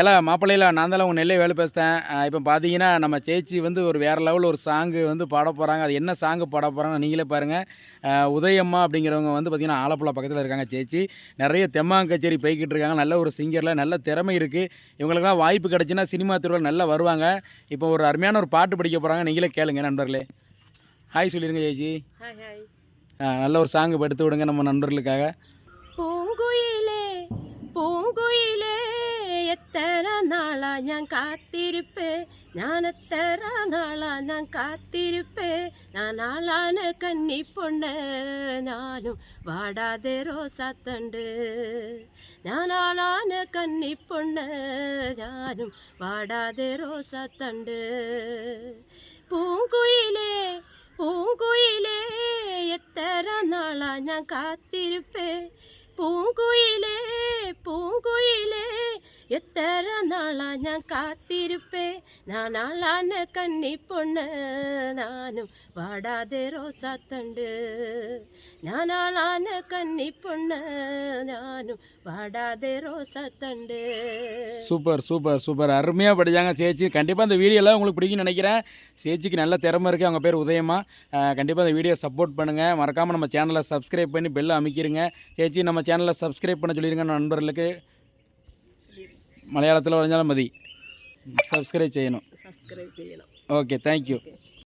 எல்லாம் மாப்பிள்ளையில் நான் தான் உங்கள் நெல்லை வேலை பேசுகிறேன் இப்போ பார்த்தீங்கன்னா நம்ம சேச்சி வந்து ஒரு வேறு லெவலில் ஒரு சாங்கு வந்து பாட போகிறாங்க அது என்ன சாங்கு பாட போகிறாங்கன்னு நீங்களே பாருங்கள் உதயம்மா அப்படிங்கிறவங்க வந்து பார்த்திங்கன்னா ஆலப்புழா பக்கத்தில் இருக்காங்க சேச்சி. நிறைய தெம்மாங்க கச்சேரி போய்கிட்டு இருக்காங்க. நல்ல ஒரு சிங்கரில் நல்ல திறமை இருக்குது இவங்களுக்கெல்லாம் வாய்ப்பு கிடச்சின்னா சினிமா திருவிழா நல்லா வருவாங்க. இப்போ ஒரு அருமையான ஒரு பாட்டு படிக்க போகிறாங்க நீங்களே கேளுங்க நண்பர்களே. ஹாய் சொல்லிடுங்க ஜெய்ஜி நல்ல ஒரு சாங்கு படுத்து விடுங்க நம்ம நண்பர்களுக்காக. பூங்குயிலே பூங்குயில் എത്ര നാളാ ഞാൻ കാത്തിരിപ്പേ? ഞാൻ എത്ര നാളാ ഞാൻ കാത്തിരിപ്പേ? ഞാൻ ആളാണ് കന്നിപ്പൊണ്ണ് ഞാനും വാടാതെ റോസാത്തണ്ട് ഞാൻ ആളാണ് കന്നിപ്പൊണ്ണ് ഞാനും വാടാതെ റോസാത്തണ്ട് പൂങ്കുയിലേ പൂങ്കുയിലേ എത്ര നാളാ ഞാൻ കാത്തിരിപ്പേ? പൂങ്കുയിൽ എത്ര നാളാ ഞാൻ കാത്തിരിപ്പേ ഞാൻ ആളാണ് കന്നി പൊണ്ണ് ഞാനും വാടാതെ റോസാത്തണ്ട് ഞാൻ ആളാണ് കന്നി പൊണ്ണ് ഞാനും வாடாதே ரோசத்தண்டு சூப்பர் சூப்பர் சூப்பர் அருமையாக படித்தாங்க சேச்சி கண்டிப்பாக இந்த வீடியோலாம் உங்களுக்கு பிடிக்கும்னு நினைக்கிறேன் சேச்சிக்கு நல்ல திறமை இருக்குது அவங்க பேர் உதயமா கண்டிப்பாக இந்த வீடியோ சப்போர்ட் பண்ணுங்கள் மறக்காமல் நம்ம சேனலை சப்ஸ்கிரைப் பண்ணி பெல்லை அமைக்கிருங்க சேச்சி நம்ம சேனலை சப்ஸ்கிரைப் பண்ண சொல்லிடுங்க நண்பர்களுக்கு മലയാളത്തിൽ പറഞ്ഞാലും മതി. സബ്സ്ക്രൈബ് ചെയ്യണം. സബ്സ്ക്രൈബ് ചെയ്യണം. Okay thank